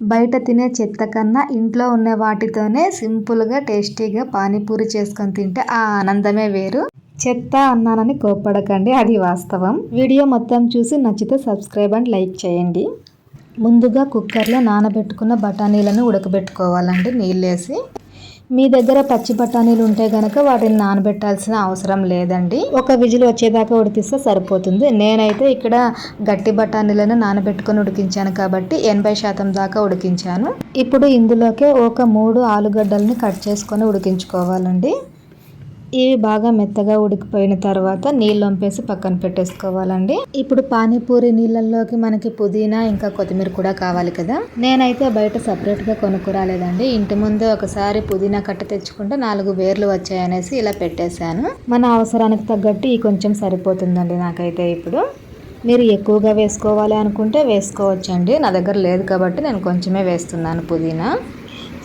బయట తినే చెత్త కన్నా ఇంట్లో ఉన్న వాటితోనే సింపుల్గా టేస్టీగా పానీపూరి చేసుకొని తింటే ఆ ఆనందమే వేరు. చెత్త అన్నానని కోప్పడకండి అది వాస్తవం. వీడియో మొత్తం చూసి నచ్చితే సబ్స్క్రైబ్ అండ్ లైక్ చేయండి. ముందుగా కుక్కర్లో నానబెట్టుకున్న బఠానీలను ఉడకబెట్టుకోవాలండి నీళ్ళేసి. మీ దగ్గర పచ్చి బఠానీలు ఉంటే కనుక వాటిని నానబెట్టాల్సిన అవసరం లేదండి. ఒక విజిల్ వచ్చేదాకా ఉడికిస్తే సరిపోతుంది. నేనైతే ఇక్కడ గట్టి బఠానీలను నానబెట్టుకొని ఉడికించాను కాబట్టి ఎనభై శాతం దాకా ఉడికించాను. ఇప్పుడు ఇందులోకే ఒక మూడు ఆలుగడ్డల్ని కట్ చేసుకొని ఉడికించుకోవాలండి. ఇవి బాగా మెత్తగా ఉడికిపోయిన తర్వాత నీళ్ళు వంపేసి పక్కన పెట్టేసుకోవాలండి. ఇప్పుడు పానీపూరి నీళ్ళల్లోకి మనకి పుదీనా ఇంకా కొత్తిమీర కూడా కావాలి కదా. నేనైతే బయట సపరేట్గా కొనుక్కురాలేదండి. ఇంటి ముందే ఒకసారి పుదీనా కట్ట తెచ్చుకుంటే నాలుగు వేర్లు వచ్చాయనేసి ఇలా పెట్టేశాను. మన అవసరానికి తగ్గట్టు ఈ కొంచెం సరిపోతుందండి నాకైతే ఇప్పుడు. మీరు ఎక్కువగా వేసుకోవాలి అనుకుంటే వేసుకోవచ్చండి. నా దగ్గర లేదు కాబట్టి నేను కొంచెమే వేస్తున్నాను పుదీనా.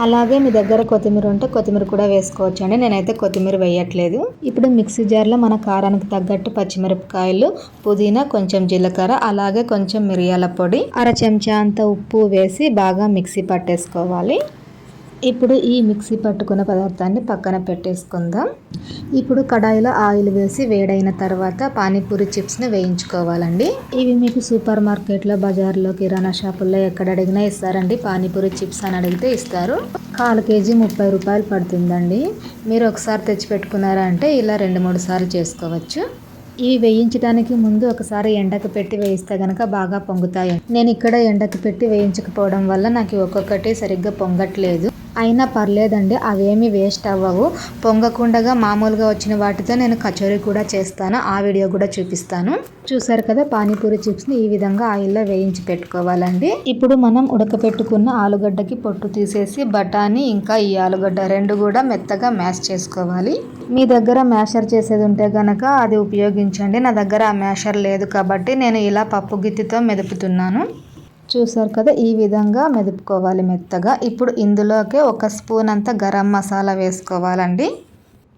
అలాగే మీ దగ్గర కొత్తిమీర ఉంటే కొత్తిమీర కూడా వేసుకోవచ్చు అండి నేనైతే కొత్తిమీర వేయట్లేదు. ఇప్పుడు మిక్సీ జార్లో మన కారానికి తగ్గట్టు పచ్చిమిరపకాయలు పుదీనా కొంచెం జీలకర్ర అలాగే కొంచెం మిరియాల పొడి అర చెంచా అంత ఉప్పు వేసి బాగా మిక్సీ పట్టేసుకోవాలి. ఇప్పుడు ఈ మిక్సీ పట్టుకున్న పదార్థాన్ని పక్కన పెట్టేసుకుందాం. ఇప్పుడు కడాయిలో ఆయిల్ వేసి వేడైన తర్వాత పానీపూరి చిప్స్ని వేయించుకోవాలండి. ఇవి మీకు సూపర్ మార్కెట్లో బజార్లో కిరాణా షాపుల్లో ఎక్కడ అడిగినా ఇస్తారండి. పానీపూరి చిప్స్ అని అడిగితే ఇస్తారు. కాలు కేజీ ముప్పై రూపాయలు పడుతుందండి. మీరు ఒకసారి తెచ్చి పెట్టుకున్నారా అంటే ఇలా రెండు మూడు సార్లు చేసుకోవచ్చు. ఇవి వేయించడానికి ముందు ఒకసారి ఎండకు పెట్టి వేయిస్తే కనుక బాగా పొంగుతాయి. నేను ఇక్కడ ఎండకు పెట్టి వేయించకపోవడం వల్ల నాకు ఒక్కొక్కటి సరిగ్గా పొంగట్లేదు. అయినా పర్లేదండి అవేమి వేస్ట్ అవ్వవు. పొంగకుండగా మామూలుగా వచ్చిన వాటితో నేను కచోరీ కూడా చేస్తాను ఆ వీడియో కూడా చూపిస్తాను. చూసారు కదా పానీపూరి చిప్స్ని ఈ విధంగా ఆయిల్లో వేయించి పెట్టుకోవాలండి. ఇప్పుడు మనం ఉడకపెట్టుకున్న ఆలుగడ్డకి పొట్టు తీసేసి బఠానీ ఇంకా ఈ ఆలుగడ్డ రెండు కూడా మెత్తగా మ్యాష్ చేసుకోవాలి. మీ దగ్గర మ్యాషర్ చేసేది ఉంటే కనుక అది ఉపయోగించండి. నా దగ్గర ఆ మ్యాషర్ లేదు కాబట్టి నేను ఇలా పప్పు గిత్తితో మెదుపుతున్నాను. చూసారు కదా ఈ విధంగా మెదుపుకోవాలి మెత్తగా. ఇప్పుడు ఇందులోకి ఒక స్పూన్ అంత గరం మసాలా వేసుకోవాలండి.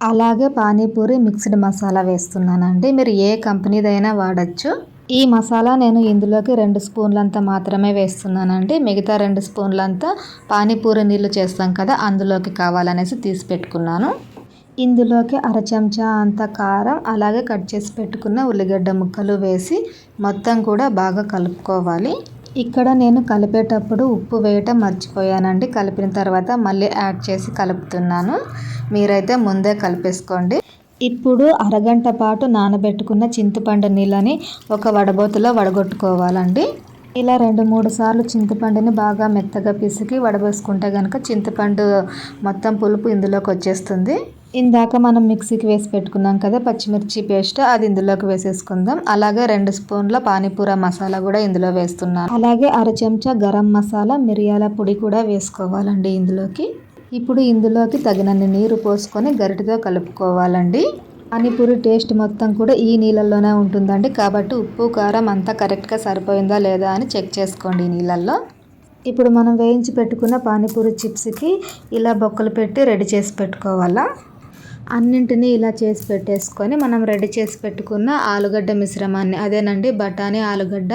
అలాగే పానీపూరి మిక్స్డ్ మసాలా వేస్తున్నానండి. మీరు ఏ కంపెనీదైనా వాడచ్చు. ఈ మసాలా నేను ఇందులోకి రెండు స్పూన్లంతా మాత్రమే వేస్తున్నానండి. మిగతా రెండు స్పూన్లంతా పానీపూరి నీళ్ళు చేస్తాం కదా అందులోకి కావాలనేసి తీసి పెట్టుకున్నాను. ఇందులోకి అర చెంచా అంత కారం అలాగే కట్ చేసి పెట్టుకున్న ఉల్లిగడ్డ ముక్కలు వేసి మొత్తం కూడా బాగా కలుపుకోవాలి. ఇక్కడ నేను కలిపేటప్పుడు ఉప్పు వేయటం మర్చిపోయానండి. కలిపిన తర్వాత మళ్ళీ యాడ్ చేసి కలుపుతున్నాను. మీరైతే ముందే కలిపేసుకోండి. ఇప్పుడు అరగంట పాటు నానబెట్టుకున్న చింతపండు నీళ్ళని ఒక వడబోతులో వడగొట్టుకోవాలండి. ఇలా రెండు మూడు సార్లు చింతపండుని బాగా మెత్తగా పిసికి వడబోసుకుంటే కనుక చింతపండు మొత్తం పులుపు ఇందులోకి వచ్చేస్తుంది. ఇందాక మనం మిక్సీకి వేసి పెట్టుకున్నాం కదా పచ్చిమిర్చి పేస్ట్ అది ఇందులోకి వేసేసుకుందాం. అలాగే రెండు స్పూన్ల పానీపూర మసాలా కూడా ఇందులో వేస్తున్నాను. అలాగే అర చెంచా గరం మసాలా మిరియాల పొడి కూడా వేసుకోవాలండి ఇందులోకి. ఇప్పుడు ఇందులోకి తగినన్ని నీరు పోసుకొని గరిటతో కలుపుకోవాలండి. పానీపూరి టేస్ట్ మొత్తం కూడా ఈ నీళ్ళల్లోనే ఉంటుందండి. కాబట్టి ఉప్పు కారం అంతా కరెక్ట్గా సరిపోయిందా లేదా అని చెక్ చేసుకోండి ఈ నీళ్ళల్లో. ఇప్పుడు మనం వేయించి పెట్టుకున్న పానీపూరి చిప్స్కి ఇలా బొక్కలు పెట్టి రెడీ చేసి పెట్టుకోవాలా. అన్నింటినీ ఇలా చేసి పెట్టేసుకొని మనం రెడీ చేసి పెట్టుకున్న ఆలుగడ్డ మిశ్రమాన్ని అదేనండి బఠానీ ఆలుగడ్డ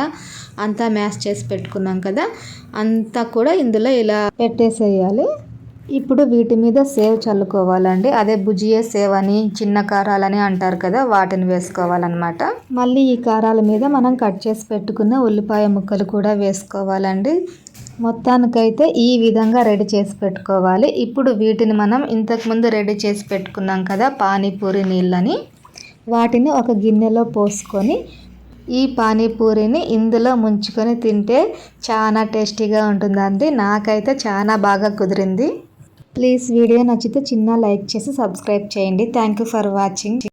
అంతా మ్యాష్ చేసి పెట్టుకున్నాం కదా అంతా కూడా ఇందులో ఇలా పెట్టేసేయాలి. ఇప్పుడు వీటి మీద సేవ్ చల్లుకోవాలండి. అదే భుజియా సేవ్ అని చిన్న కారాలని అంటారు కదా వాటిని వేసుకోవాలన్నమాట. మళ్ళీ ఈ కారాల మీద మనం కట్ చేసి పెట్టుకున్న ఉల్లిపాయ ముక్కలు కూడా వేసుకోవాలండి. మొత్తానికైతే ఈ విధంగా రెడీ చేసి పెట్టుకోవాలి. ఇప్పుడు వీటిని మనం ఇంతకుముందు రెడీ చేసి పెట్టుకున్నాం కదా పానీపూరి నీళ్ళని. వాటిని ఒక గిన్నెలో పోసుకొని ఈ పానీపూరిని ఇందులో ముంచుకొని తింటే చాలా టేస్టీగా ఉంటుందండి. నాకైతే చాలా బాగా కుదిరింది. ప్లీజ్ వీడియో నచ్చితే చిన్న లైక్ చేసి సబ్స్క్రైబ్ చేయండి. Thank you for watching